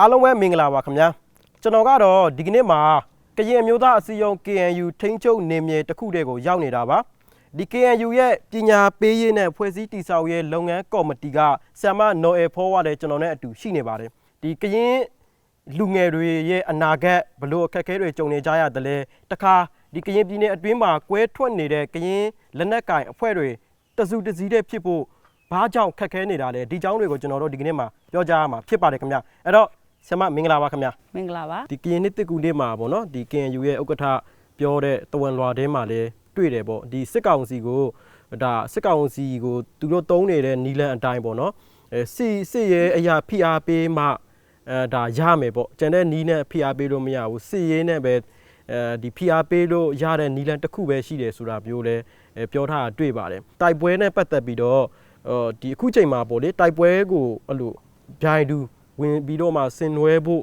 အားလုံးပဲမင်္ဂလာပါခင်ဗျာကျွန်တော်ကတော့ဒီကနေ့မှာကရင်အမျိုးသားအစည်းအရုံး KNU ထိန်းချုပ်နေမြေတစ်ခုတည်းကိုရောက်နေတာပါဒီ KNU ရဲ့ပညာပေးရေးနဲ့ဖွဲ့စည်းတည်ဆောက်ရေးလုပ်ငန်းကော်မတီကဆ iam နော်အယ်ဖောဝါတဲ့ကျွန်တော်နဲ့အတူရှိနေပါတယ်ဒီကရင်လူငယ်တွေရဲ့အနာဂတ်ဘလို့အခက်အခဲတွေကြုံနေကြရတယ်လဲတခါဒီကရင်ပြည်နယ်အတွင်းမှာကွဲထွက်နေတဲ့ကရင်လက်နက်ကင်အဖွဲ့တွေတစုတစည်းတဲ့ဖြစ်ဖို့ဘာကြောင့်ခက်ခဲနေတာလဲဒီအကြောင်းတွေကိုကျွန်တော်တို့ဒီကနေ့မှာပြောကြားရမှာဖြစ်ပါတယ်ခင်ဗျအဲ့တော့ ဆရာမမင်္ဂလာပါခင်ဗျမင်္ဂလာပါဒီကရင်နှစ်တစ်ကူနေ့မှာပေါ့နော်ဒီ KNU ရဲ့ဥက္ကဋ္ဌပြောတဲ့တဝန်လွာထဲမှာလည်းတွေ့တယ်ပေါ့ဒီစစ်ကောင်စီကိုဒါစစ်ကောင်စီကိုသူတို့တုံးနေတဲ့နီလန်အတိုင်းပေါ့နော်အဲစစ်စစ်ရဲ့အရာဖိအားပေးမှအဲဒါရမယ်ပေါ့ကျန်တဲ့နီးနဲ့ဖိအားပေးလို့မရဘူးစစ်ရေးနဲ့ပဲအဲဒီဖိအားပေးလို့ရတဲ့နီလန်တစ်ခုပဲရှိတယ်ဆိုတာမျိုးလဲအဲပြောထားတာတွေ့ပါတယ်တိုက်ပွဲနဲ့ပတ်သက်ပြီးတော့အော်ဒီအခုချိန်မှာပေါ့လေတိုက်ပွဲကိုအဲ့လိုဗျိုင်တူ ဝင်ပြီးတော့မှဆင်နွှဲဖို့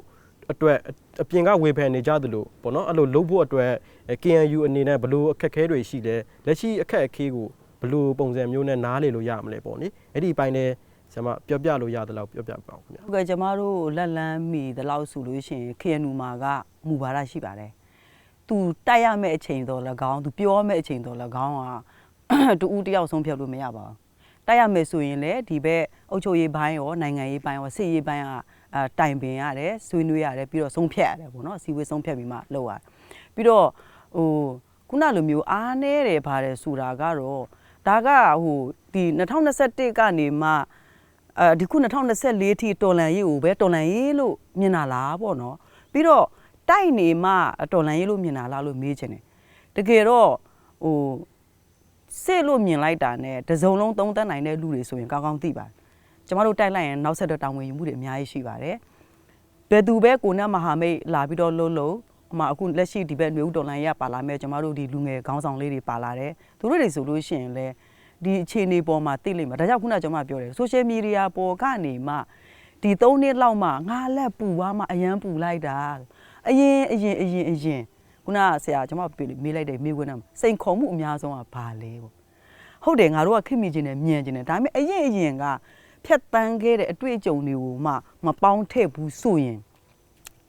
အတွက်အပြင်ကဝေဖန်နေကြသလိုပေါ့နော်အဲ့လိုလုပ်ဖို့အတွက်အဲ KNU အနေနဲ့ဘလို့အခက်အခဲတွေရှိလဲလက်ရှိအခက်အခဲကိုဘလို့ပုံစံမျိုးနဲ့နားလေလို့ရမလဲပေါ့နိအဲ့ဒီအပိုင်းလဲဆရာမပြောပြလို့ရတယ်လို့ပြောပြပါအောင်ခင်ဗျာဟုတ်ကဲ့ကျမတို့လက်လန်းမီဒီလောက်ဆိုလို့ရှိရင် KNU မှာကမူပါရရှိပါတယ်သူတိုက်ရမယ့်အချိန်တော်၎င်းသူပြောရမယ့်အချိန်တော်၎င်းကတူဦးတယောက်ဆုံးဖြတ်လို့မရပါဘူး တိုက်ရမယ်ဆိုရင်လည်းဒီဘက်အုပ်ချုပ်ရေးပိုင်းရောနိုင်ငံရေးပိုင်းရောစစ်ရေးပိုင်းကအာတိုင်ပင်ရတယ်ဆွေးနွေးရတယ်ပြီးတော့ဆုံးဖြတ်ရတယ်ပေါ့နော်စီဝေးဆုံးဖြတ်ပြီးမှလုပ်ရတယ်ပြီးတော့ဟိုခုနလိုမျိုးအားနေတယ်ပါတယ်ဆိုတာကတော့ဒါကဟိုဒီ2021ကနေမှအဲဒီခု2024ထိတော်လန်ရေးကိုပဲတော်လန်ရေးလို့မြင်တာလားပေါ့နော်ပြီးတော့တိုက်နေမှတော်လန်ရေးလို့မြင်တာလားလို့မေးချင်တယ်တကယ်တော့ဟို စစ်လို့မြင်လိုက်တာနဲ့တစုံလုံးသုံးသပ်နိုင်တဲ့လူတွေဆိုရင်ကောင်းကောင်းသိပါတယ်ကျမတို့တိုက်လိုက်ရင်နောက်ဆက်တွဲတောင်းဝင်ယူမှုတွေအများကြီးရှိပါတယ်ဘယ်သူပဲကိုနဲ့မဟာမိတ်လာပြီးတော့လုံးလုံးအမအခုလက်ရှိဒီဘက်မျိုးတော်လန်ရေးကပါလာမဲ့ကျမတို့ဒီလူငယ်ခေါင်းဆောင်လေးတွေပါလာတယ်သူတို့တွေဆိုလို့ရှိရင်လည်းဒီအခြေအနေပေါ်မှာသိလိမ့်မယ်ဒါကြောင့်ခုနကကျွန်မပြောတယ်ဆိုရှယ်မီဒီယာပေါ်ကနေမှဒီ၃နှစ်လောက်မှငါလက်ပူသွားမှအရန်ပူလိုက်တာအရင်အရင်အရင်အရင် ခုနကဆရာကျွန်မပြေမေးလိုက်တယ်မေးခွန်းနဲ့စိန်ခေါ်မှုအများဆုံးကဘာလဲပေါ့ဟုတ်တယ်ငါတို့ကခင်မိခြင်းနဲ့မြင်ခြင်းနဲ့ဒါပေမဲ့အရင်အရင်ကဖြတ်တန်းခဲ့တဲ့အတွေ့အကြုံတွေကိုမှမပေါင်းထည့်ဘူးဆိုရင်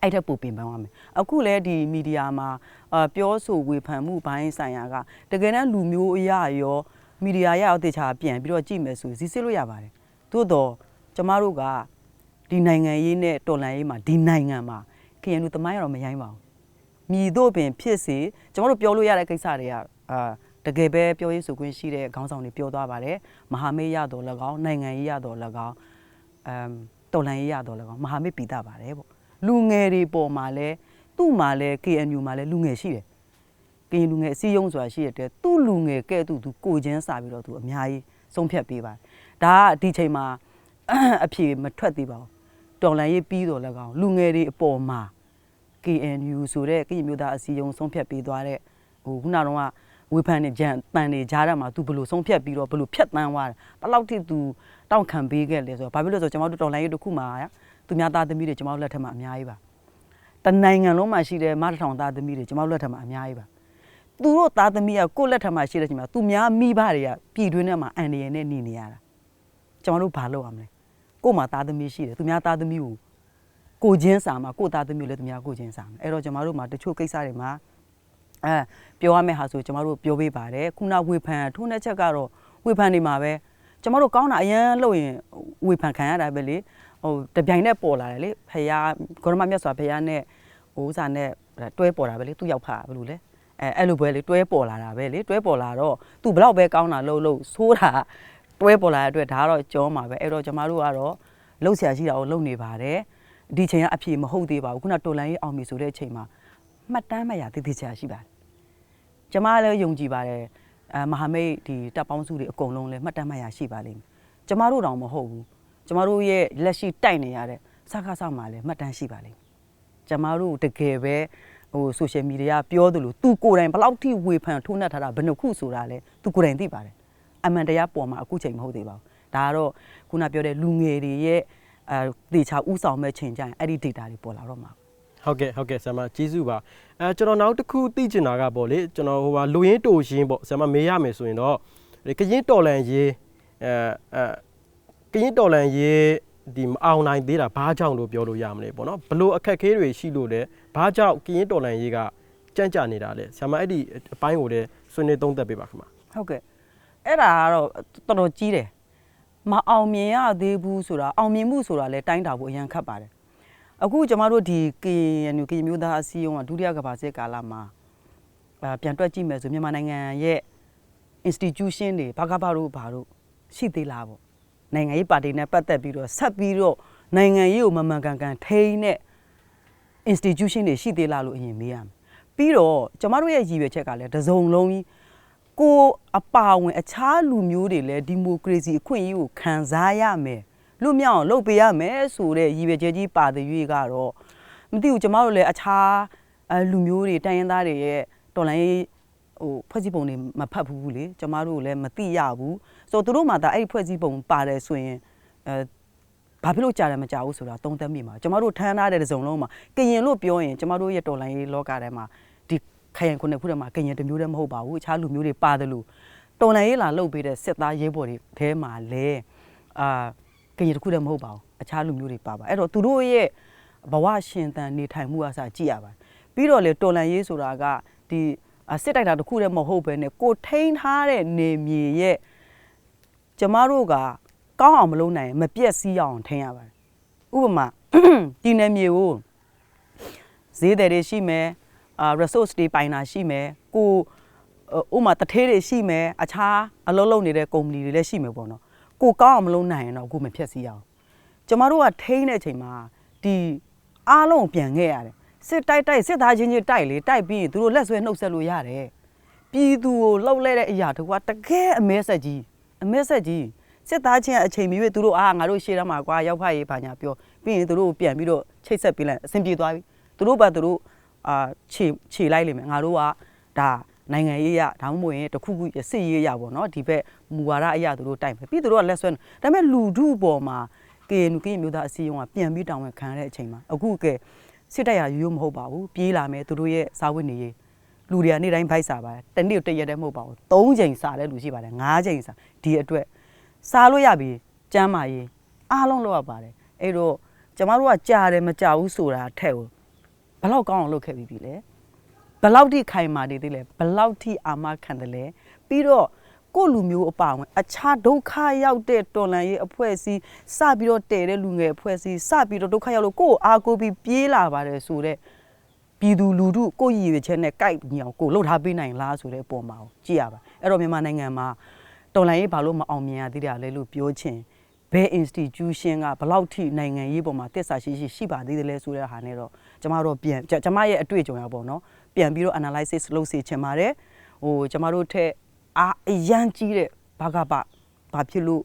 အဲ့ထက်ပိုပြင်ပန်းသွားမယ်အခုလဲဒီမီဒီယာမှာအာပြောဆိုဝေဖန်မှုဘိုင်းဆိုင်ရာကတကယ်တမ်းလူမျိုးအရာရောမီဒီယာရအောင်တေချာပြန်ပြီးတော့ကြည့်မယ်ဆိုစီစစ်လို့ရပါတယ်သို့တော့ကျမတို့ကဒီနိုင်ငံရေးနဲ့တော်လှန်ရေးမှာဒီနိုင်ငံမှာခရင်လူသမိုင်းရတော့မရိုင်းပါဘူး မြည်တို့ပင်ဖြစ်စေကျမတို့ပြောလို့ရတဲ့ကိစ္စတွေကအာတကယ်ပဲပြောရေးဆိုခွင့်ရှိတဲ့ခေါင်းဆောင်တွေပြောသွားပါတယ်မဟာမိတ်ရတော်၎င်းနိုင်ငံရေးရတော်၎င်းအမ်တော်လန်ရေးရတော့လည်းကောင်းမဟာမိတ်ပိတာပါတယ်ပေါ့လူငယ်တွေပေါ်မှာလဲသူ့မှာလဲ KNU မှာလဲလူငယ်ရှိတယ်ကရင်လူငယ်အစည်းအရုံးဆိုတာရှိရတဲ့သူ့လူငယ်ကဲ့သို့သူကိုချင်းစာပြီးတော့သူအများကြီးဆုံးဖြတ်ပေးပါတယ်ဒါကဒီချိန်မှာအဖြေမထွက်သေးပါဘူးတော်လန်ရေးပြီးတော့လည်းကောင်းလူငယ်တွေအပေါ်မှာ KNU ဆိုတဲ့ကရင်မျိုးသားအစည်းအရုံးဆုံးဖြတ်ပေးသွားတဲ့ဟိုခုနကတော့ကဝေဖန်နေကြံတန်နေကြားရမှာ तू ဘယ်လိုဆုံးဖြတ်ပြီးတော့ဘယ်လိုဖြတ်တန်းသွားတယ်ဘယ်လောက်ထိ तू တောင့်ခံပေးခဲ့လဲဆိုတော့ဘာဖြစ်လို့လဲဆိုတော့ကျွန်တော်တို့တော်လိုင်းရေးတစ်ခုမှာသူများသားသမီးတွေကျွန်တော်တို့လက်ထက်မှာအများကြီးပါတနိုင်ငံလုံးမှာရှိတဲ့မတထောင်သားသမီးတွေကျွန်တော်တို့လက်ထက်မှာအများကြီးပါသူတို့သားသမီးကကိုယ့်လက်ထက်မှာရှိတဲ့ချိန်မှာသူများမိဘတွေကပြည်တွင်းထဲမှာအန်ရယ်နဲ့နေနေရတာကျွန်တော်တို့ဘာလုပ်ရမလဲကို့မှာသားသမီးရှိတယ်သူများသားသမီးကို ကိုချင်းစာမှာကို့သားသမီးကိုလည်းသူများကိုချင်းစာမှာအဲ့တော့ကျွန်တော်တို့မှာတချို့ကိစ္စတွေမှာအဲပြောရမယ့်ဟာဆိုကျမတို့ပြောပေးပါတယ်ခုနဝေဖန်ထိုးနှက်ချက်ကတော့ဝေဖန်နေမှာပဲကျမတို့ကောင်းတာအရန်လို့ရင်ဝေဖန်ခံရတာပဲလေဟိုတပြိုင်နဲ့ပေါ်လာတယ်လေဖယားဂေါရမမြတ်စွာဘုရားနဲ့ဟိုဥစားနဲ့တွဲပေါ်တာပဲလေသူ့ရောက်ဖာဘယ်လိုလဲအဲအဲ့လိုပဲလေတွဲပေါ်လာတာပဲလေတွဲပေါ်လာတော့သူဘလောက်ပဲကောင်းတာလှုပ်လှုပ်ဆိုးတာတွဲပေါ်လာတဲ့အတွက်ဒါကတော့ကြောမှာပဲအဲ့တော့ကျမတို့ကတော့လှုပ်ဆရာရှိတာကိုလှုပ်နေပါတယ် ဒီချိန်ကအဖြေမဟုတ်သေးပါဘူးခုနတော်လန်ရေးအောင်ပြီဆိုတဲ့အချိန်မှာမှတ်တမ်းမှတ်ရသေးသေးချာရှိပါတယ်ကျမလည်းယုံကြည်ပါတယ်အဲမဟာမိတ်ဒီတပ်ပေါင်းစုတွေအကုန်လုံးလည်းမှတ်တမ်းမှတ်ရရှိပါလိမ့်မယ်ကျမတို့တောင်မဟုတ်ဘူးကျမတို့ရဲ့လက်ရှိတိုက်နေရတဲ့စကားစမှာလည်းမှတ်တမ်းရှိပါလိမ့်မယ်ကျမတို့တကယ်ပဲဟိုဆိုရှယ်မီဒီယာပြောသလိုသူကိုယ်တိုင်ဘယ်လောက်ထိဝေဖန်ထိုးနှက်ထားတာဘယ်နှခုဆိုတာလဲသူကိုယ်တိုင်သိပါတယ်အမှန်တရားပေါ်မှာအခုချိန်မဟုတ်သေးပါဘူးဒါကတော့ခုနပြောတဲ့လူငယ်တွေရဲ့ အဲတေချာဥဆောင်မဲ့ချိန်ကြရင်အဲ့ဒီ data တွေပေါ်လာတော့မှာဟုတ်ကဲ့ဟုတ်ကဲ့ဆရာမကျေးဇူးပါအဲကျွန်တော်နောက်တစ်ခုသိချင်တာကပေါ့လေကျွန်တော်ဟိုဟာလူရင်းတိုရင်းပေါ့ဆရာမမေးရမယ်ဆိုရင်တော့ဒီကရင်တော်လန်ရေးအဲအဲကရင်တော်လန်ရေးဒီမအောင်နိုင်သေးတာဘာကြောင့်လို့ပြောလို့ရမလဲပေါ့နော်ဘလို့အခက်အခဲတွေရှိလို့လဲဘာကြောင့်ကရင်တော်လန်ရေးကကြမ်းကြနေတာလဲဆရာမအဲ့ဒီအပိုင်းကိုလည်းဆွေးနွေးသုံးသပ်ပေးပါခင်ဗျာဟုတ်ကဲ့အဲ့ဒါကတော့တော်တော်ကြီးတယ် မအောင်မြင်ရသေးဘူးဆိုတာအောင်မြင်မှုဆိုတာလဲတိုင်းတာဖို့အရန်ခတ်ပါတယ်အခုကျမတို့ဒီ KNU ကရင်မျိုးသားအစည်းအရုံးကဒုတိယကမ္ဘာစစ်ကာလမှာအာပြန်တွက်ကြည့်မယ်ဆိုမြန်မာနိုင်ငံရဲ့ institution တွေဘာကဘာတို့ဘာတို့ရှိသေးလားပေါ့နိုင်ငံရေးပါတီနဲ့ပတ်သက်ပြီးတော့ဆက်ပြီးတော့နိုင်ငံရေးကိုမမှန်ကန်ကန်ထိန်းတဲ့ institution တွေရှိသေးလားလို့အရင်မေးရမယ်ပြီးတော့ကျမတို့ရဲ့ရည်ရွယ်ချက်ကလည်းတစ်စုံလုံးကြီး ကိုအပါဝင်အခြားလူမျိုးတွေလည်းဒီမိုကရေစီအခွင့်အရေးကိုခံစားရမယ်လူမြောက်အောင်လုပ်ပေးရမယ်ဆိုတဲ့ရည်ရွယ်ချက်ကြီးပါတဲ့ရွေးကတော့မသိဘူးကျမတို့လည်းအခြားအဲလူမျိုးတွေတိုင်းရင်းသားတွေရဲ့တော်လိုင်းရေးဟိုဖွဲ့စည်းပုံတွေမဖတ်ဘူးလေကျမတို့လည်းမသိရဘူးဆိုတော့သူတို့မှဒါအဲ့ဒီဖွဲ့စည်းပုံပါတယ်ဆိုရင်အဲဘာဖြစ်လို့ကြားတယ်မကြားဘူးဆိုတာသုံးသပ်မိမှာကျမတို့ထမ်းထားတဲ့တစ်စုံလုံးမှာကရင်လို့ပြောရင်ကျမတို့ရဲ့တော်လိုင်းရေးလောကထဲမှာဒီ ခရိုင်ခုနှစ်ခုထဲမှာကရင်တစ်မျိုးတည်းမဟုတ်ပါဘူးအခြားလူမျိုးတွေပါတယ်လို့တော်လိုင်းရေးလာလုပ်ပေးတဲ့စစ်သားရဲဘော်တွေအဲမှာလဲအာကရင်တစ်ခုတည်းမဟုတ်ပါဘူးအခြားလူမျိုးတွေပါပါအဲ့တော့သူတို့ရဲ့ဘဝရှင်သန်နေထိုင်မှုအစကြည့်ရပါတယ်ပြီးတော့လေတော်လိုင်းရေးဆိုတာကဒီအာစစ်တိုက်တာတစ်ခုတည်းမဟုတ်ဘဲနဲ့ကိုထိန်းထားတဲ့နေမြေရဲ့ကျမတို့ကကောင်းအောင်မလုပ်နိုင်ရင်မပြက်စီးအောင်ထိန်းရပါတယ်ဥပမာဒီနယ်မြေကိုဈေးတယ်တွေရှိမယ်အာ resource တွေပိုင်တာရှိမယ်ကိုဥပမာတထေးတွေရှိမယ်အခြားအလုပ်လုပ်နေတဲ့ကုမ္ပဏီတွေလည်းရှိမယ်ပေါ့နော်ကိုကောင်းအောင်မလုပ်နိုင်ရင်တော့ကိုမဖြက်စီးရအောင်ကျမတို့ကထိန်းတဲ့အချိန်မှာဒီအားလုံးကိုပြန်ခဲ့ရတယ်စစ်တိုက်တိုက်စစ်သားချင်းချင်းတိုက်လေတိုက်ပြီးရင်သူတို့လက်ဆွဲနှုတ်ဆက်လို့ရတယ်ပြည်သူကိုလှုပ်လဲတဲ့အရာတကွာတကယ်အမဲဆက်ကြီးအမဲဆက်ကြီးစစ်သားချင်းအချိန်မီ၍သူတို့အာငါတို့ရှေ့တန်းမှာကွာရောက်ဖရေးပါညာပြောပြီးရင်သူတို့ကိုပြန်ပြီးတော့ချိတ်ဆက်ပေးလိုက်အဆင်ပြေသွားပြီသူတို့ဘာသူတို့ အာခြေခြေလိုက်လိမ့်မယ်ငါတို့ကဒါနိုင်ငံရေးရဒါမှမဟုတ်ရင်တခုခုစစ်ရေးရပေါ့နော်ဒီဘက်မူဝါဒအရာသူတို့တိုက်မယ်ပြီးသူတို့ကလက်ဆွဲဒါပေမဲ့လူထုပေါ်မှာ KNU ကရင်မျိုးသားအစည်းအရုံးကပြန်ပြီးတောင်းဝန်ခံရတဲ့အချိန်မှာအခုကဲစစ်တပ်ရရိုးရိုးမဟုတ်ပါဘူးပြေးလာမယ်သူတို့ရဲ့စာဝတ်နေရေးလူတွေကနေ့တိုင်းဖိုက်စားပါတယ်တနေ့တစ်ရက်တည်းမဟုတ်ပါဘူး၃ချိန်စားတဲ့လူရှိပါတယ်၅ချိန်စားဒီအတွက်စားလို့ရပြီကျမ်းမာရေးအားလုံးလောက်ရပါတယ်အဲ့တော့ကျမတို့ကကြာတယ်မကြာဘူးဆိုတာထက်ကို ဘယ်လောက်ကောင်းအောင်လုပ်ခဲ့ပြီးပြီလဲဘယ်လောက်ထိခိုင်မာနေသေးလဲဘယ်လောက်ထိအာမခံတယ်လဲပြီးတော့ကိုယ့်လူမျိုးအပါဝင်အခြားဒုက္ခရောက်တဲ့တော်လန်ရေးအဖွဲ့အစည်းစပြီးတော့တည်တဲ့လူငယ်အဖွဲ့အစည်းစပြီးတော့ဒုက္ခရောက်လို့ကိုယ့်ကိုအားကိုးပြီးပြေးလာပါတယ်ဆိုတော့ပြည်သူလူထုကိုယ့်ရည်ရွယ်ချက်နဲ့ကြိုက်ညီအောင်ကိုလှုပ်ထားပေးနိုင်လားဆိုတဲ့အပေါ်မှာကိုကြည့်ရပါအဲ့တော့မြန်မာနိုင်ငံမှာတော်လိုင်းရေးဘာလို့မအောင်မြင်ရသေးတယ်လဲလို့ပြောချင် ဘယ် institution ကဘယ်လောက်ထိနိုင်ငံရေးပေါ်မှာတစ္ဆာရှိရှိရှိပါသေးတယ်လဲဆိုတဲ့ဟာနဲ့တော့ကျမတို့ပြန်ကျမရဲ့အတွေ့အကြုံရပေါ့နော်ပြန်ပြီးတော့ analysis လုပ်စေချင်ပါတယ်ဟိုကျမတို့ထက်အားအရန်ကြီးတဲ့ဘာကပဘာဖြစ်လို့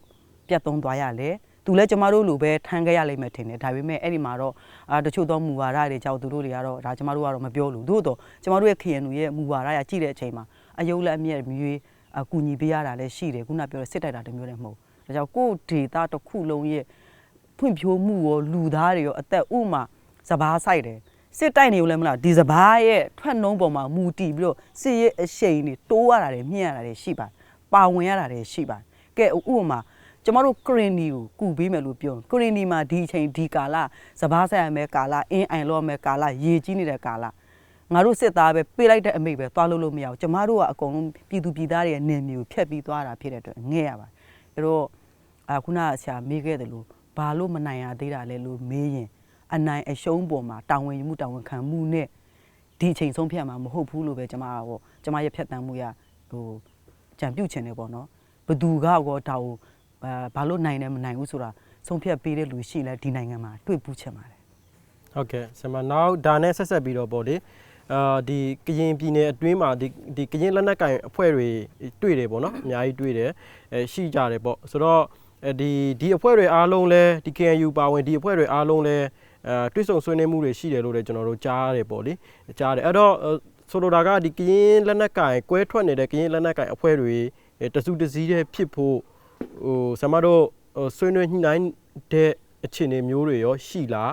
ပြတ်သုံးသွားရလဲသူလည်းကျမတို့လိုပဲထမ်းခဲ့ရလိမ့်မယ်ထင်တယ်ဒါပေမဲ့အဲ့ဒီမှာတော့အာတချို့သောမူဝါဒတွေကြောင့်သူတို့တွေကတော့ဒါကျမတို့ကတော့မပြောလို့သို့တော့ကျမတို့ရဲ့ KNU ရဲ့မူဝါဒရကြည့်တဲ့အချိန်မှာအယုတ်လက်အမြက်မြွေးအကူညီပေးရတာလည်းရှိတယ်ခုနပြောတဲ့စစ်တိုက်တာတစ်မျိုးလည်းမဟုတ် ဒါကြောင့်ကိုယ့်ဒေတာတစ်ခုလုံးရဲ့ဖွံ့ဖြိုးမှုရောလူသားတွေရောအသက်ဥမာစဘာဆိုင်တယ်စစ်တိုက်နေလို့လည်းမလားဒီစဘာရဲ့ထွက်နှုံးပေါ်မှာမူတည်ပြီးတော့စစ်ရဲ့အရှိန်တွေတိုးရတာတွေမြင့်ရတာတွေရှိပါတယ်ပါဝင်ရတာတွေရှိပါတယ်ကဲဥပမာကျမတို့ကရင်နီကိုကူပေးမယ်လို့ပြောကရင်နီမှာဒီအချိန်ဒီကာလစဘာဆိုင်ရမယ်ကာလအင်းအိုင်လောမယ်ကာလရေကြီးနေတဲ့ကာလငါတို့စစ်သားပဲပေးလိုက်တဲ့အမိပဲသွားလို့လို့မရဘူးကျမတို့ကအကုန်လုံးပြည်သူပြည်သားတွေရဲ့နေမျိုးဖြတ်ပြီးသွားတာဖြစ်တဲ့အတွက်ငဲ့ရပါတယ်အဲ့တော့ အခုနကဆရာမေးခဲ့တယ်လို့ဘာလို့မနိုင်ရသေးတာလဲလို့မေးရင်အနိုင်အရှုံးပေါ်မှာတာဝန်ယူမှုတာဝန်ခံမှုနဲ့ဒီအချိန်ဆုံးဖြတ်မှာမဟုတ်ဘူးလို့ပဲကျမကဟောကျမရဲ့ဖြတ်တန်းမှုရဟိုကြံပြုတ်ချင်တယ်ပေါ့နော်ဘသူကကောဒါကိုဘာဘာလို့နိုင်တယ်မနိုင်ဘူးဆိုတာဆုံးဖြတ်ပေးတဲ့လူရှိလဲဒီနိုင်ငံမှာတွေ့ပူးချင်ပါတယ်ဟုတ်ကဲ့ဆရာမနောက်ဒါနဲ့ဆက်ဆက်ပြီးတော့ပေါ့လေအာဒီကရင်ပြည်နယ်အတွင်းမှာဒီဒီကရင်လက်နက်ကင်အဖွဲ့တွေတွေ့တယ်ပေါ့နော်အများကြီးတွေ့တယ်အဲရှိကြတယ်ပေါ့ဆိုတော့ အဲဒီဒီအဖွဲ့တွေအားလုံးလဲဒီ KNU ပါဝင်ဒီအဖွဲ့တွေအားလုံးလဲအဲတွေ့ဆုံဆွေးနွေးမှုတွေရှိတယ်လို့လည်းကျွန်တော်တို့ကြားရတယ်ပေါ့လေကြားတယ်အဲ့တော့ဆိုလိုတာကဒီကရင်လက်နက်ကင်ကွဲထွက်နေတဲ့ကရင်လက်နက်ကင်အဖွဲ့တွေတစုတစည်းတဲ့ဖြစ်ဖို့ဟိုဆရာမတို့ဆွေးနွေးညှိနှိုင်းတဲ့အခြေအနေမျိုးတွေရောရှိလား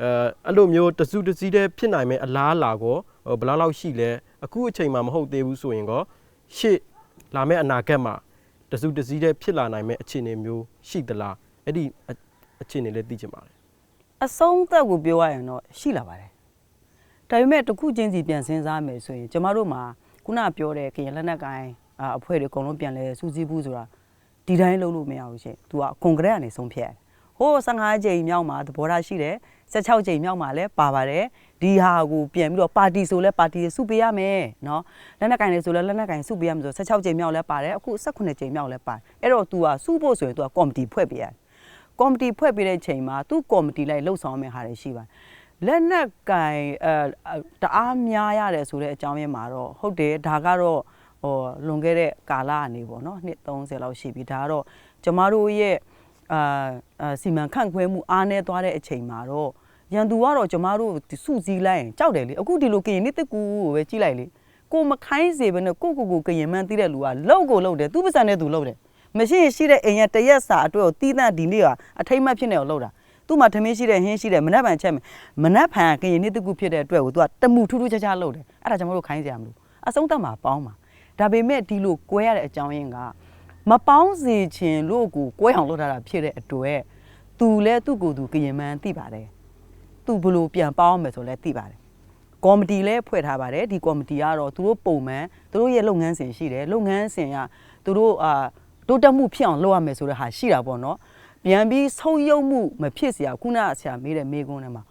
အဲအဲ့လိုမျိုးတစုတစည်းတည်းဖြစ်နိုင်မဲ့အလားအလာကိုဘယ်လောက်လောက်ရှိလဲအခုအချိန်မှာမဟုတ်သေးဘူးဆိုရင်ကောရှေ့လာမယ့်အနာဂတ်မှာ တစုတစည်းတည်းဖြစ်လာနိုင်မဲ့အခြေအနေမျိုးရှိသလားအဲ့ဒီအခြေအနေလေးသိချင်ပါတယ်အဆုံးသက်ကိုပြောရရင်တော့ရှိလာပါတယ်ဒါပေမဲ့တစ်ခုချင်းစီပြန်စဉ်းစားမယ်ဆိုရင်ကျမတို့မှာခုနပြောတဲ့ကရင်လက်နက်ကိုင်းအာအဖွဲ့တွေအကုန်လုံးပြန်လဲစူးစီးဘူးဆိုတာဒီတိုင်းလုပ်လို့မရဘူးရှင်။ तू ကကွန်ဂရက်ကနေဆုံးဖြတ်ရတယ်။ ဟိုး15ကြိမ်မြောက်မှာသဘောထားရှိတယ်။16ကြိမ်မြောက်မှာလည်းပါပါတယ်။ဒီဟာကိုပြန်ပြီးတော့ပါတီဆိုလဲပါတီစုပေးရမယ်နော်။လက်နက်ကိုင်းတွေဆိုလဲလက်နက်ကိုင်းစုပေးရမယ်ဆို16ကြိမ်မြောက်လည်းပါတယ်။အခု18ကြိမ်မြောက်လည်းပါတယ်။အဲ့တော့ तू ကစုဖို့ဆိုရင် तू ကကော်မတီဖွဲ့ပေးရတယ်။ကော်မတီဖွဲ့ပေးတဲ့ချိန်မှာသူ့ကော်မတီလိုက်လှုပ်ဆောင်မယ့်ဟာတွေရှိပါတယ်လက်နက်ကင်အဲတအားများရတယ်ဆိုတဲ့အကြောင်းရင်းမှာတော့ဟုတ်တယ်ဒါကတော့ဟိုလွန်ခဲ့တဲ့ကာလကနေပေါ့နော်နှစ်30လောက်ရှိပြီဒါကတော့ကျမတို့ရဲ့ အာအာစီမံခန့်ခွဲမှုအားနည်းသွားတဲ့အချိန်မှာတော့ရန်သူကတော့ကျမတို့စုစည်းလိုက်ရင်ကြောက်တယ်လေအခုဒီလိုကရင်နှစ်တကူကိုပဲကြည့်လိုက်လေကိုမခိုင်းစေဘဲနဲ့ကိုကိုကိုကရင်မှန်းသိတဲ့လူကလောက်ကိုလောက်တယ်သူပစံနဲ့သူလောက်တယ်မရှိရင်ရှိတဲ့အိမ်ရဲ့တရက်စာအတွက်ကိုတီးသန့်ဒီနေ့ကအထိမ့်မှတ်ဖြစ်နေအောင်လုပ်တာသူ့မှာထမင်းရှိတဲ့ဟင်းရှိတဲ့မနှက်ပံချက်မယ်မနှက်ဖန်ကရင်နေ့တကူဖြစ်တဲ့အတွက်ကိုသူကတမှုထူးထူးခြားခြားလုပ်တယ်အဲ့ဒါကျွန်တော်တို့ခိုင်းစရာမလိုအဆုံးသတ်မှာပေါင်းပါဒါပေမဲ့ဒီလိုကွဲရတဲ့အကြောင်းရင်းက မပေါင်းစေခြင်းလို့ကိုကွဲအောင်လုပ်ထားတာဖြစ်တဲ့အတွက်သူလည်းသူ့ကိုယ်သူကရင်မှန်းသိပါတယ်သူဘလို့ပြန်ပေါင်းမယ်ဆိုလည်းသိပါတယ် ကော်မတီလည်းဖွဲ့ထားပါတယ်ဒီကော်မတီကတော့သူတို့ပုံမှန်သူတို့ရဲ့လုပ်ငန်းစဉ်ရှိတယ်လုပ်ငန်းစဉ်ကသူတို့အာတိုးတက်မှုဖြစ်အောင်လုပ်ရမယ်ဆိုတဲ့ဟာရှိတာပေါ့နော်ပြန်ပြီးဆုံးယုံမှုမဖြစ်เสียခုနဆရာမေးတဲ့မေးခွန်းထဲမှာ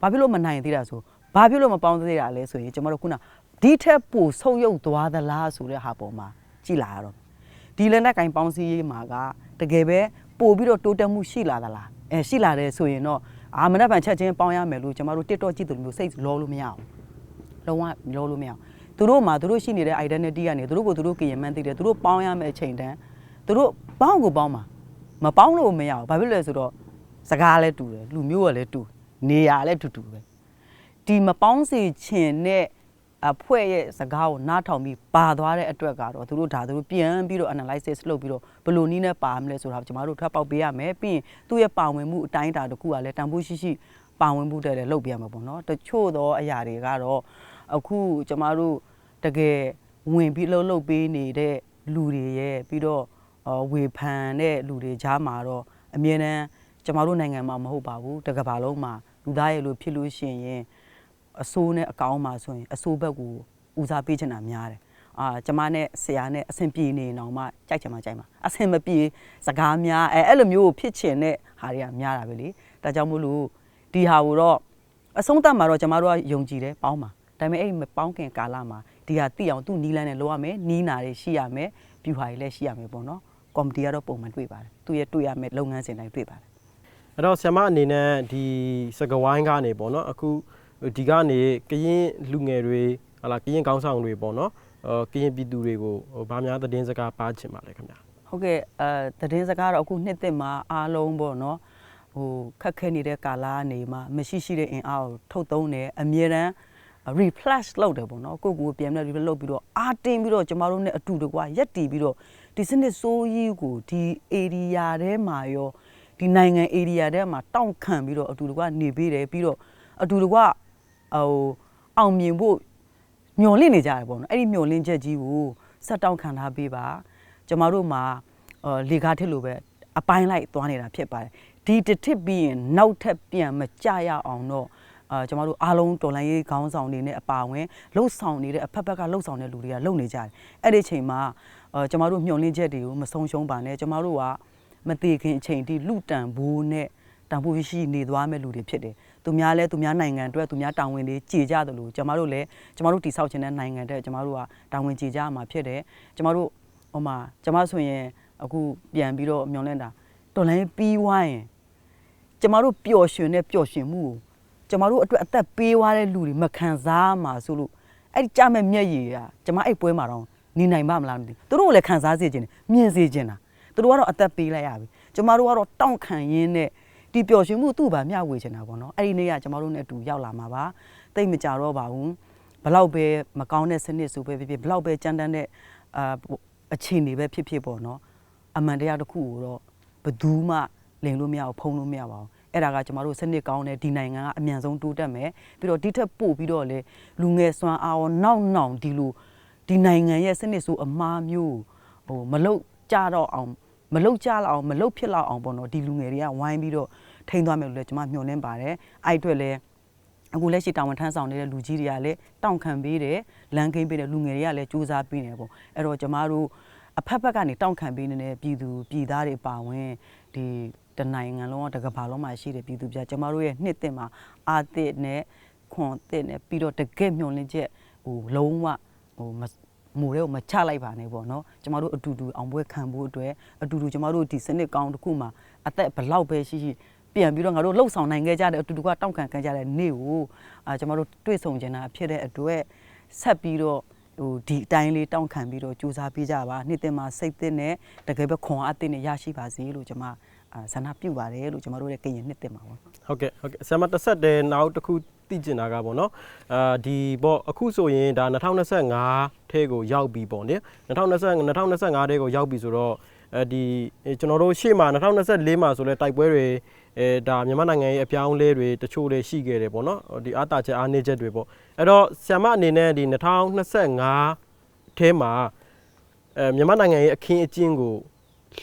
ဘာဖြစ်လို့မနိုင်သေးတာဆိုဘာဖြစ်လို့မပေါင်းသေးတာလဲဆိုရင်ကျွန်တော်တို့ခုနဒီထက်ပိုဆုံးယုံသွားသလားဆိုတဲ့ဟာပေါ်မှာကြည်လာရတော့ ဒီလက်နက်ကင်ပေါင်းစည်းရေးမှာကတကယ်ပဲပို့ပြီးတော့တိုးတက်မှုရှိလာသလားအဲရှိလာတယ်ဆိုရင်တော့အာမနက်ဗန်ချက်ချင်းပေါင်းရမယ်လို့ကျွန်တော်တို့ TikTok ကြည့်တယ်လို့မျိုးစိတ်လောလို့မရအောင်လုံးဝလောလို့မရအောင်သူတို့မှာသူတို့ရှိနေတဲ့ identity ကနေသူတို့ကိုသူတို့ကရင်မှန်းသိတယ်သူတို့ပေါင်းရမယ့်အချိန်တန်းသူတို့ပေါင်းကိုပေါင်းမှာမပေါင်းလို့မရအောင်ဘာဖြစ်လဲဆိုတော့စကားလည်းတူတယ်လူမျိုးကလည်းတူနေရလည်းတူတူပဲဒီမပေါင်းစေခြင်းနဲ့ အဖွဲ့ရဲ့စကားကိုနားထောင်ပြီးပါသွားတဲ့အတွက်ကတော့သူတို့ဒါသူတို့ပြန်ပြီးတော့ analysis လုပ်ပြီးတော့ဘယ်လိုနည်းနဲ့ပါမလဲဆိုတာကျွန်တော်တို့ထွက်ပေါက်ပေးရမယ်ပြီးရင်သူ့ရဲ့ပါဝင်မှုအတိုင်းအတာတစ်ခုကလည်းတန်ဖိုးရှိရှိပါဝင်မှုတဲ့လည်းလုပ်ပြရမှာပေါ့နော်တချို့သောအရာတွေကတော့အခုကျမတို့တကယ်ဝင်ပြီးလှုပ်လှုပ်ပေးနေတဲ့လူတွေရဲ့ပြီးတော့အော်ဝေဖန်တဲ့လူတွေကြားမှာတော့အမြဲတမ်းကျမတို့နိုင်ငံမှာမဟုတ်ပါဘူးတကဘာလုံးမှာလူသားရဲ့လို့ဖြစ်လို့ရှိရင် အဆိုးနဲ့အကောင်းမှာဆိုရင်အဆိုးဘက်ကိုဦးစားပေးချင်တာများတယ်အာကျမနဲ့ဆရာနဲ့အဆင်ပြေနေအောင်မှကြိုက်ချင်မှကြိုက်မှာအဆင်မပြေစကားများအဲအဲ့လိုမျိုးကိုဖြစ်ချင်တဲ့ဟာတွေကများတာပဲလေဒါကြောင့်မို့လို့ဒီဟာကိုတော့အဆုံးသတ်မှာတော့ကျမတို့ကယုံကြည်တယ်ပေါင်းပါဒါပေမဲ့အဲ့ဒီမပေါင်းခင်ကာလမှာဒီဟာသိအောင်သူ့နီးလန်းနဲ့လုပ်ရမယ်နီးနာတွေရှိရမယ်ပြူဟာတွေလည်းရှိရမယ်ပေါ့နော်ကော်မတီကတော့ပုံမှန်တွေ့ပါတယ်သူရဲ့တွေ့ရမယ်လုပ်ငန်းစဉ်တိုင်းတွေ့ပါတယ်အဲ့တော့ဆ iam အနေနဲ့ဒီစကဝိုင်းကနေပေါ့နော်အခု ဒီကနေကရင်လူငယ်တွေဟာလာကရင်ကောင်းဆောင်တွေပေါ့နော်အော်ကရင်ပြည်သူတွေကိုဟိုဗာများသတင်းစကားပါချင်ပါလေခင်ဗျာဟုတ်ကဲ့အဲသတင်းစကားတော့အခုနှစ်သက်မှာအားလုံးပေါ့နော်ဟိုခက်ခဲနေတဲ့ကာလကနေမှမရှိရှိတဲ့အင်အားကိုထုတ်သုံးတယ်အမြဲတမ်း refresh လုပ်တယ်ပေါ့နော်ကိုယ့်ကိုယ်ပြန်ပြီး refresh လုပ်ပြီးတော့အာတင်ပြီးတော့ကျမတို့ ਨੇ အတူတကွာရက်တီပြီးတော့ဒီစနစ်စိုးကြီးကိုဒီ area ထဲမှာရောဒီနိုင်ငံ area ထဲမှာတောင့်ခံပြီးတော့အတူတကွာနေပေးတယ်ပြီးတော့အတူတကွာ ဟိုအောင်မြင်ဖို့မျော်လင့်နေကြတယ်ပေါ့နော်အဲ့ဒီမျော်လင့်ချက်ကြီးကိုဆက်တောင့်ခံထားပေးပါကျမတို့မှာအော်လေကားထစ်လို့ပဲအပိုင်းလိုက်သွားနေတာဖြစ်ပါတယ်ဒီတစ်ထစ်ပြီးရင်နောက်ထပ်ပြန်မကြရအောင်တော့အာကျမတို့အားလုံးတော်လိုင်းရေးခေါင်းဆောင်တွေနဲ့အပါအဝင်လှုပ်ဆောင်နေတဲ့အဖက်ဖက်ကလှုပ်ဆောင်တဲ့လူတွေကလှုပ်နေကြတယ်အဲ့ဒီအချိန်မှာအာကျမတို့မျှော်လင့်ချက်တွေကိုမဆုံးရှုံးပါနဲ့ကျမတို့ကမသေးခင်အချိန်ထိလူတန်ဘိုးနဲ့တန်ဖိုးရှိနေသွားမဲ့လူတွေဖြစ်တယ် သူများလဲသူများနိုင်ငံအတွက်သူများတာဝန်တွေကြည်ကြတယ်လို့ကျမတို့လည်းကျမတို့တိဆောက်ခြင်းတဲ့နိုင်ငံတဲ့ကျမတို့ကတာဝန်ကြည်ကြရမှာဖြစ်တယ်ကျမတို့ဟိုမှာကျမဆိုရင်အခုပြန်ပြီးတော့မျှော်လင့်တာတော်လိုင်းပြီးွားရင်ကျမတို့ပျော်ရွှင်တဲ့ပျော်ရွှင်မှုကိုကျမတို့အတွက်အသက်ပေးသွားတဲ့လူတွေမခံစားမှာဆိုလို့အဲ့ဒီကြမဲ့မျက်ရည်ကကျမအဲ့ပွဲမှာတော့နေနိုင်ပါမလားမသိဘူးသူတို့ကလည်းခံစားစေခြင်းတယ်မြင်စေခြင်းတာသူတို့ကတော့အသက်ပေးလိုက်ရပြီကျမတို့ကတော့တောင့်ခံရင်းနဲ့ ဒီပျော်ရွှင်မှုသူ့ဘာမျှဝေချင်တာပေါ့နော်အဲ့ဒီနေ့ကကျမတို့နဲ့အတူရောက်လာမှာပါတိတ်မကြတော့ပါဘူးဘလောက်ပဲမကောင်းတဲ့စနစ်ဆိုပဲဖြစ်ဖြစ်ဘလောက်ပဲကြမ်းတမ်းတဲ့အာအခြေအနေပဲဖြစ်ဖြစ်ပေါ့နော်အမှန်တရားတစ်ခုကိုတော့ဘယ်သူမှလိန်လို့မရဘူးဖုံးလို့မရပါဘူးအဲ့ဒါကကျမတို့စနစ်ကောင်းတဲ့ဒီနိုင်ငံကအမြန်ဆုံးတိုးတက်မယ်ပြီးတော့ဒီထက်ပို့ပြီးတော့လေလူငယ်စွမ်းအားရောနောက်နောင်ဒီလိုဒီနိုင်ငံရဲ့စနစ်ဆိုအမားမျိုးဟိုမလုတ်ကြတော့အောင် မလုတ်ကြလောက်အောင်မလုတ်ဖြစ်လောက်အောင်ပေါ့နော်ဒီလူငယ်တွေကဝိုင်းပြီးတော့ထိန်းသွားမယ်လို့လည်းကျွန်မမျှော်လင့်ပါတယ်အဲ့အတွက်လည်းအခုလက်ရှိတာဝန်ထမ်းဆောင်နေတဲ့လူကြီးတွေကလည်းတောင့်ခံပေးတယ်လမ်းကိန်းပေးတယ်လူငယ်တွေကလည်းစူးစမ်းပေးနေတယ်ပေါ့အဲ့တော့ကျွန်မတို့အဖက်ဖက်ကနေတောင့်ခံပေးနေတဲ့ပြည်သူပြည်သားတွေပါဝင်ဒီတနိုင်ငံလုံးကတကဘာလုံးမှာရှိတဲ့ပြည်သူပြကျွန်မတို့ရဲ့နှစ်တင်မှာအာတစ်နဲ့ခွန်တစ်နဲ့ပြီးတော့တကယ့်မျှော်လင့်ချက်ဟိုလုံးဝဟို မမူတွေကိုမချလိုက်ပါနဲ့ပေါ့နော်ကျမတို့အတူတူအောင်ပွဲခံဖို့အတွက်အတူတူကျမတို့ဒီစနစ်ကောင်းတစ်ခုမှာအသက်ဘလောက်ပဲရှိရှိပြန်ပြီးတော့ငါတို့လှုပ်ဆောင်နိုင်ခဲ့ကြတဲ့အတူတူကတောင့်ခံခဲ့ကြတဲ့နေ့ကိုအာကျမတို့တွေ့ဆုံကျင်တာဖြစ်တဲ့အတွက်ဆက်ပြီးတော့ဟိုဒီအတိုင်းလေးတောင့်ခံပြီးတော့ကြိုးစားပေးကြပါနှစ်တင်မှာစိတ်သစ်နဲ့တကယ်ပဲခွန်အားအသစ်နဲ့ရရှိပါစေလို့ကျမ အာဆန္ဒပြုပါတယ်လို့ကျမတို့ရဲ့ကရင်နှစ်တင်မှာပေါ့ဟုတ်ကဲ့ဟုတ်ကဲ့ဆရာမတစ်ဆက်တည်းနောက်တစ်ခုသိကျင်တာကပေါ့နော်အာဒီပေါ့အခုဆိုရင်ဒါ2025ထဲကိုရောက်ပြီပေါ့နိ2020 2025ထဲကိုရောက်ပြီဆိုတော့အဲဒီကျွန်တော်တို့ရှေ့မှာ2024မှာဆိုလဲတိုက်ပွဲတွေအဲဒါမြန်မာနိုင်ငံရဲ့အပြောင်းအလဲတွေတချို့တွေရှိခဲ့တယ်ပေါ့နော်ဒီအာတာချက်အားနေချက်တွေပေါ့အဲ့တော့ဆရာမအနေနဲ့ဒီ2025ထဲမှာအဲမြန်မာနိုင်ငံရဲ့အခင်းအကျင်းကို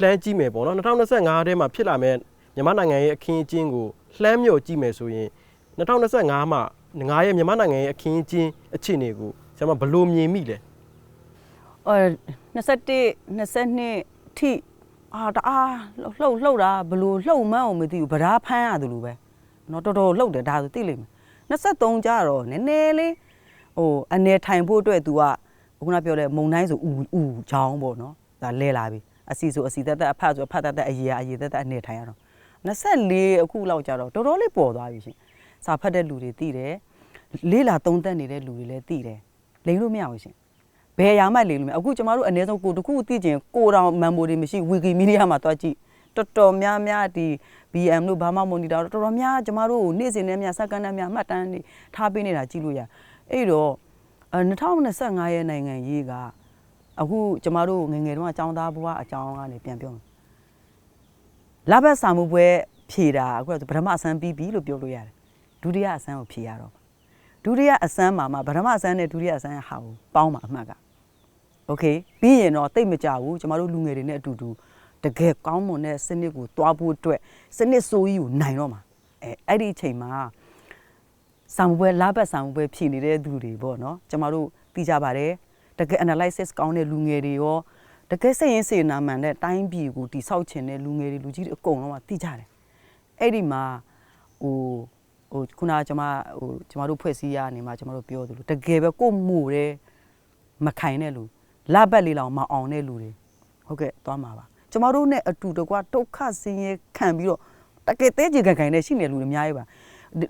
လှမ်းကြည့်မယ်ပေါ့နော်2025ထဲမှာဖြစ်လာမဲ့မြန်မာနိုင်ငံရဲ့အခင်းအကျင်းကိုလှမ်းမြော်ကြည့်မယ်ဆိုရင်2025မှာငါရဲ့မြန်မာနိုင်ငံရဲ့အခင်းအကျင်းအခြေအနေကိုကျွန်မဘလို့မြင်မိလဲအော်21 22ထိအာတအားလှုပ်လှုပ်တာဘလို့လှုပ်မှန်းအောင်မသိဘူးဗရာဖမ်းရတယ်လို့ပဲနော်တော်တော်လှုပ်တယ်ဒါဆိုသိလိမ့်မယ်23ကြတော့နည်းနည်းလေးဟိုအနေထိုင်ဖို့အတွက် तू ကခုနပြောတဲ့မုံတိုင်းဆိုဥဥချောင်းပေါ့နော်ဒါလဲလာပြီ အစီဆိုအစီတက်တက်အဖတ်ဆိုအဖတ်တက်တက်အရေအရေတက်တက်အနေထိုင်ရတော့24အခုလောက်ကျတော့တော်တော်လေးပေါ်သွားပြီရှင်စာဖတ်တဲ့လူတွေသိတယ်လေးလာသုံးသက်နေတဲ့လူတွေလည်းသိတယ်လိန်လို့မရဘူးရှင်ဘယ်အရာမှလိမ်လို့မရအခုကျမတို့အနည်းဆုံးကိုတစ်ခုသိကျင်ကိုတောင်မန်မိုတွေမရှိဝီကီမီဒီယာမှာတွားကြည့်တော်တော်များများဒီ BM လို့ဘာမှမွန်နီတာတော်တော်များကျမတို့ကိုနေ့စဉ်နဲ့များစက္ကန့်နဲ့များမှတ်တမ်းနေထားပေးနေတာကြည့်လို့ရအဲ့တော့အဲ2025ရဲ့နိုင်ငံရေးက အခုကျမတို့ငယ်ငယ်တုန်းကចောင်းသားဘဝအကြောင်းကနေပြန်ပြောမယ်လဘတ်စာမှုပွဲဖြေတာအခုကပထမအစမ်းပြီးပြီလို့ပြောလို့ရတယ်ဒုတိယအစမ်းကိုဖြေရတော့ ဒုတိယအစမ်းမှာမှဗထမအစမ်းနဲ့ဒုတိယအစမ်းဟာကိုပေါင်းမှာအမှတ်ကโอเคပြီးရင်တော့တိတ်မကြဘူးကျမတို့လူငယ်တွေနဲ့အတူတူတကယ်ကောင်းမွန်တဲ့စနစ်ကိုတွားဖို့အတွက်စနစ်ဆိုးကြီးကိုနိုင်တော့မှာအဲအဲ့ဒီအချိန်မှာဆံပွဲလာဘတ်ဆံပွဲဖြည့်နေတဲ့သူတွေပေါ့နော်ကျမတို့သိကြပါတယ် တကယ် analysis ကောင်းတဲ့လူငယ်တွေရောတကယ်စိတ်ရင်းစေနာမှန်တဲ့တိုင်းပြည်ကိုတိဆောက်ခြင်းတဲ့လူငယ်တွေလူကြီးတွေအကုန်လုံးကသိကြတယ်အဲ့ဒီမှာဟိုဟိုခုနကကျွန်မဟိုကျွန်မတို့ဖွဲ့စည်းရနေမှာကျွန်မတို့ပြောသလိုတကယ်ပဲကိုမှုတယ်မခိုင်တဲ့လူလဘက်လေးလောင်မအောင်တဲ့လူတွေဟုတ်ကဲ့သွားမှာပါကျွန်မတို့ ਨੇ အတူတကွဒုက္ခဆင်းရဲခံပြီးတော့တကယ်သေးကြခံခိုင်တဲ့ရှိနေလူတွေအများကြီးပါ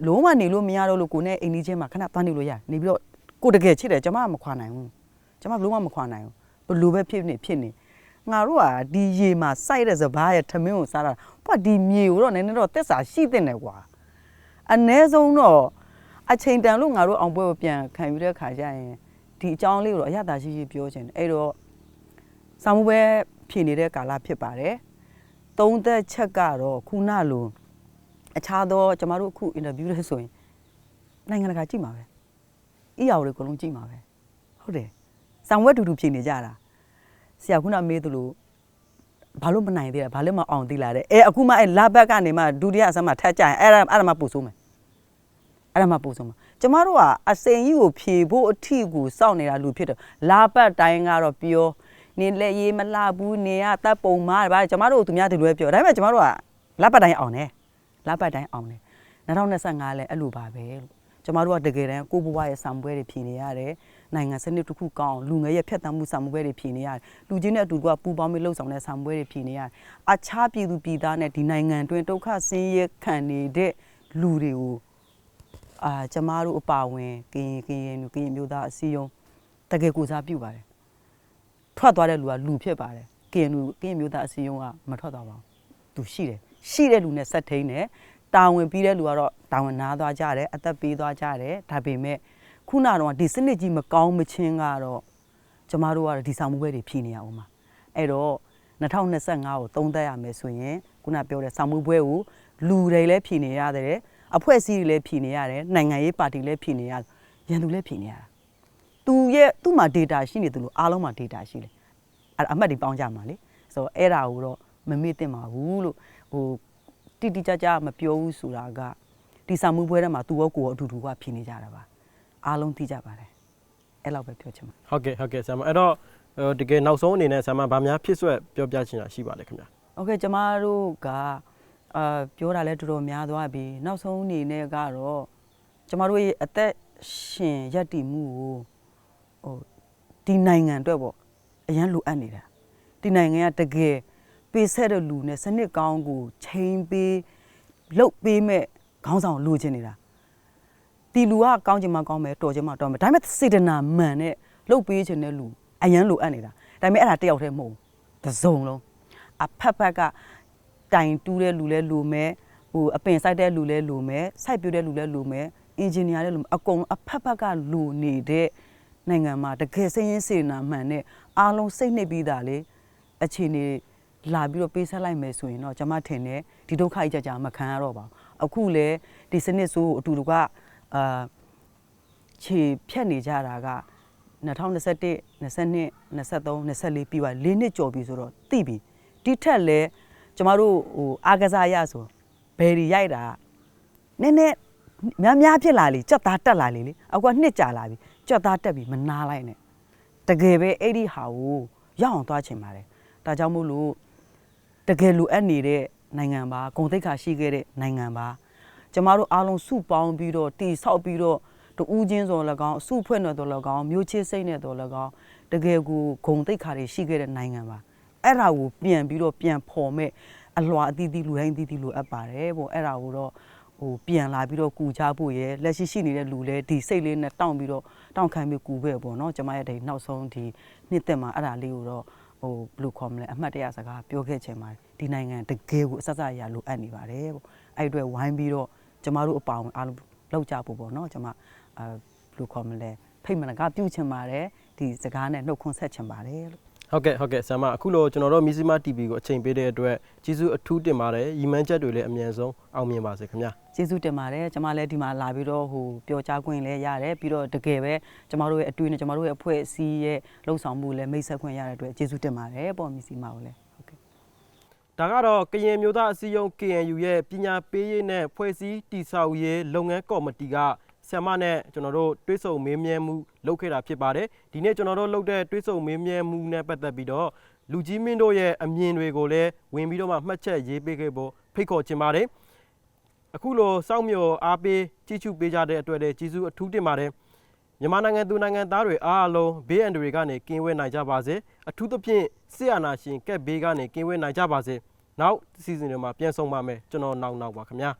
လုံးဝနေလို့မရတော့လို့ကိုနဲ့အိမ်ကြီးချင်းမှာခဏသွားနေလို့ရနေပြီးတော့ကိုတကယ်ချစ်တယ်ကျွန်မကမခွာနိုင်ဘူး ကျွန်မဘလုံးဝမခွာနိုင်ဘူးဘလို့ပဲဖြစ်နေဖြစ်နေငါတို့ကဒီရေမှာစိုက်တဲ့စပားရဲ့ထမင်းကိုစားတာဘာဒီမြေကိုတော့နည်းနည်းတော့တက်စာရှိတဲ့နယ်ကွာအ ਨੇ ဆုံးတော့အချိန်တန်လို့ငါတို့အောင်ပွဲကိုပြန်ခံယူတဲ့ခါကျရင်ဒီအကြောင်းလေးကိုတော့အရသာရှိရှိပြောချင်တယ်အဲ့တော့စာမှုပဲဖြည့်နေတဲ့ကာလဖြစ်ပါတယ်သုံးသက်ချက်ကတော့ခုနလိုအခြားသောကျမတို့အခုအင်တာဗျူးလဲဆိုရင်နိုင်ငံတကာကြည့်မှာပဲအီယာတွေအကုန်လုံးကြည့်မှာပဲဟုတ်တယ် စာမွဲတူတူဖြည့်နေကြတာဆရာခုနမေးသလိုဘာလို့မနိုင်သေးလဲဘာလို့မအောင်သေးလားတဲ့အဲအခုမှအဲလာဘက်ကနေမှဒုတိယအစမ်းမှထက်ကြရင်အဲ့ဒါအဲ့ဒါမှပူဆိုးမယ်အဲ့ဒါမှပို့ဆုံးမှာကျမတို့ကအစိန်ကြီးကိုဖြေဖို့အထီကိုစောင့်နေတာလူဖြစ်တယ်လာပတ်တိုင်းကတော့ပြောနေလက်ရေးမလှဘူးနေရတပ်ပုံမားတယ်ဗါကျမတို့သူများတွေလွဲပြောဒါပေမဲ့ကျမတို့ကလာပတ်တိုင်းအောင်တယ်လာပတ်တိုင်းအောင်တယ်2025လဲအဲ့လိုပါပဲလို့ကျမတို့ကတကယ်တမ်းကိုဘွားရဲ့ဆံပွဲတွေဖြေနေရတယ် နိုင်ငံစနစ်တစ်ခုကောင်းလူငယ်ရဲ့ဖျက်ဆီးမှုဆံပွဲတွေဖြေနေရတယ်လူချင်းနဲ့အတူတူကပူပေါင်းပြီးလှုပ်ဆောင်တဲ့ဆံပွဲတွေဖြေနေရတယ်အခြားပြည်သူပြည်သားနဲ့ဒီနိုင်ငံတွင်ဒုက္ခဆင်းရဲခံနေတဲ့လူတွေကိုအာကျမတို့အပါဝင်ကရင်ကရင်လူကရင်မျိုးသားအစည်းအရုံးတကယ်ကိုစားပြုပါတယ်ထွက်သွားတဲ့လူကလူဖြစ်ပါတယ်ကရင်လူကရင်မျိုးသားအစည်းအရုံးကမထွက်သွားပါဘူးသူရှိတယ်ရှိတဲ့လူနဲ့ဆက်ထိန်တယ်တာဝန်ပြီးတဲ့လူကတော့တာဝန်နာသွားကြတယ်အသက်ပေးသွားကြတယ်ဒါပေမဲ့ ခုနကတော့ဒီစနစ်ကြီးမကောင်းမချင်းကတော့ကျမတို့ကတော့ဒီဆောင်မှုပဲတွေဖြည်နေရအောင်ပါအဲ့တော့2025ကိုသုံးသပ်ရမယ်ဆိုရင်ခုနပြောတဲ့ဆောင်မှုပွဲကိုလူတွေလည်းဖြည်နေရတယ်အဖွဲ့အစည်းတွေလည်းဖြည်နေရတယ်နိုင်ငံရေးပါတီလည်းဖြည်နေရတယ်ရန်သူလည်းဖြည်နေရတာသူရဲ့သူ့မှာ data ရှိနေသူလို့အားလုံးမှာ data ရှိတယ်အဲ့ဒါအမှတ်တွေပေါင်းကြမှာလေဆိုတော့အဲ့ဒါကိုတော့မမေ့သင့်ပါဘူးလို့ဟိုတိတိကျကျမပြောဘူးဆိုတာကဒီစာမှုပွဲထဲမှာသူရောကိုယ်ရောအတူတူကဖြစ်နေကြတာပါ အားလုံးသိကြပါတယ်အဲ့လောက်ပဲပြောချင်ပါတယ်ဟုတ်ကဲ့ဟုတ်ကဲ့ဆရာမအဲ့တော့တကယ်နောက်ဆုံးအနေနဲ့ဆရာမဗာများဖြစ်ဆွဲပြောပြချင်တာရှိပါလေခင်ဗျာဟုတ်ကဲ့ကျမတို့ကအာပြောတာလည်းတော်တော်များသွားပြီနောက်ဆုံးအနေနဲ့ကတော့ကျမတို့ရဲ့အသက်ရှင်ရည်တည်မှုကိုဟိုဒီနိုင်ငံအတွက်ပေါ့အရန်လိုအပ်နေတာဒီနိုင်ငံကတကယ်ပေးဆက်တဲ့လူနဲ့စနစ်ကောင်းကိုချိန်ပေးလှုပ်ပေးမဲ့ခေါင်းဆောင်လိုချင်နေတာ ဒီလူကကောင်းချင်မှကောင်းမယ်တော်ချင်မှတော်မယ်ဒါပေမဲ့စေတနာမှန်နဲ့လှုပ်ပေးချင်တဲ့လူအရန်လိုအပ်နေတာဒါပေမဲ့အဲ့ဒါတယောက်တည်းမဟုတ်ဘူးတစ်စုံလုံးအဖက်ဖက်ကတိုင်တူးတဲ့လူလဲလူမဲဟိုအပင်စိုက်တဲ့လူလဲလူမဲစိုက်ပြတဲ့လူလဲလူမဲအင်ဂျင်နီယာတဲ့လူမဲအကုန်အဖက်ဖက်ကလူနေတဲ့နိုင်ငံမှာတကယ်စိတ်ရင်းစေနာမှန်နဲ့အားလုံးစိတ်နှစ်ပြီးသားလေအခြေအနေလာပြီးတော့ပေးဆက်လိုက်မယ်ဆိုရင်တော့ကျွန်မထင်တယ်ဒီဒုက္ခကြီးကြကြမခံရတော့ပါဘူးအခုလေဒီစနစ်ဆိုးကိုအတူတူက အာခြေဖြတ်နေကြတာက2021 22 23 24ပြီးပါ၄နှစ်ကျော်ပြီဆိုတော့သိပြီဒီထက်လဲကျမတို့ဟိုအာကစားရဆိုဘယ်ဒီရိုက်တာနည်းနည်းများများဖြစ်လာလေကြက်သားတက်လာလေလေအခုကနှစ်ကြာလာပြီကြက်သားတက်ပြီမနာလိုက်နဲ့တကယ်ပဲအဲ့ဒီဟာကိုရအောင်သွားချင်ပါတယ်ဒါကြောင့်မို့လို့တကယ်လိုအပ်နေတဲ့နိုင်ငံပါဂုံတိတ်ခါရှိခဲ့တဲ့နိုင်ငံပါ ကျမတို့အားလုံးစုပေါင်းပြီးတော့တီဆောက်ပြီးတော့တူးချင်းစော်၎င်းအစုဖွဲ့နေတော်၎င်းမျိုးချစ်စိတ်နဲ့တော်၎င်းတကယ်ကိုဂုံတိတ်ခါတွေရှိခဲ့တဲ့နိုင်ငံပါအဲ့ဒါကိုပြန်ပြီးတော့ပြန်ဖော်မဲ့အလွာအသီးသီးလူတိုင်းအသီးသီးလိုအပ်ပါတယ်ပေါ့အဲ့ဒါကိုတော့ဟိုပြန်လာပြီးတော့ကူချဖို့ရယ်လက်ရှိရှိနေတဲ့လူလဲဒီစိတ်လေးနဲ့တောင့်ပြီးတော့တောင့်ခံပြီးကူပဲပေါ့နော်ကျမရဲ့ဒီနောက်ဆုံးဒီနှစ်သက်မှာအဲ့ဒါလေးကိုတော့ဟိုဘယ်လိုခေါ်မလဲအမှတ်တရစကားပြောခဲ့ချင်ပါတယ်ဒီနိုင်ငံတကယ်ကိုအဆက်ဆက်ရလိုအပ်နေပါတယ်ပေါ့အဲ့အတွက်ဝိုင်းပြီးတော့ ကျမတို့အပောင်အားလုံးလောက်ကြဖို့ပေါ့နော်ကျမအဲဘယ်လိုခေါ်မလဲဖိတ်မနကပြုတ်ချင်ပါတယ်ဒီစကားနဲ့နှုတ်ခွန်းဆက်ချင်ပါတယ်လို့ဟုတ်ကဲ့ဟုတ်ကဲ့ဆရာမအခုလိုကျွန်တော်တို့မီဇီမာ TV ကိုအချိန်ပေးတဲ့အတွက်ကျေးဇူးအထူးတင်ပါတယ်ရီမန်းချက်တွေလည်းအမြန်ဆုံးအောင်မြင်ပါစေခင်ဗျာကျေးဇူးတင်ပါတယ်ကျမလည်းဒီမှာလာပြီးတော့ဟိုပျော်ကြားခွင့်လည်းရတယ်ပြီးတော့တကယ်ပဲကျမတို့ရဲ့အတွေ့နဲ့ကျမတို့ရဲ့အဖွဲ့အစည်းရဲ့လှုပ်ဆောင်မှုလည်းမိတ်ဆက်ခွင့်ရတဲ့အတွက်ကျေးဇူးတင်ပါတယ်ပေါ့မီစီမာကိုလည်းဟုတ်ကဲ့ ဒါကတော့ကရင်မျိုးသားအစည်းအရုံး KNU ရဲ့ပညာပေးရေးနဲ့ဖွဲ့စည်းတည်ဆောက်ရေးလုပ်ငန်းကော်မတီကဆရာမနဲ့ကျွန်တော်တို့တွဲဆုံမေးမြန်းမှုလုပ်ခဲ့တာဖြစ်ပါတယ်ဒီနေ့ကျွန်တော်တို့လုပ်တဲ့တွဲဆုံမေးမြန်းမှုနဲ့ပတ်သက်ပြီးတော့လူကြီးမင်းတို့ရဲ့အမြင်တွေကိုလည်းဝင်ပြီးတော့မှမှတ်ချက်ရေးပေးခဲ့ဖို့ဖိတ်ခေါ်ချင်ပါတယ်အခုလိုစောင့်မျှော်အားပေးကြည့်ရှုပေးကြတဲ့အတွက်လည်းကျေးဇူးအထူးတင်ပါတယ် မြန်မာနိုင်ငံသူနိုင်ငံသားတွေအားလုံးဘေးအန္တရာယ်ကနေကင်းဝေးနိုင်ကြပါစေအထူးသဖြင့်ဆရာနာရှင်ကက်ဘေးကနေကင်းဝေးနိုင်ကြပါစေနောက်စီစဉ်တွေမှာပြန်ဆုံပါမယ်ကျွန်တော်နောက်နောက်ပါခင်ဗျာ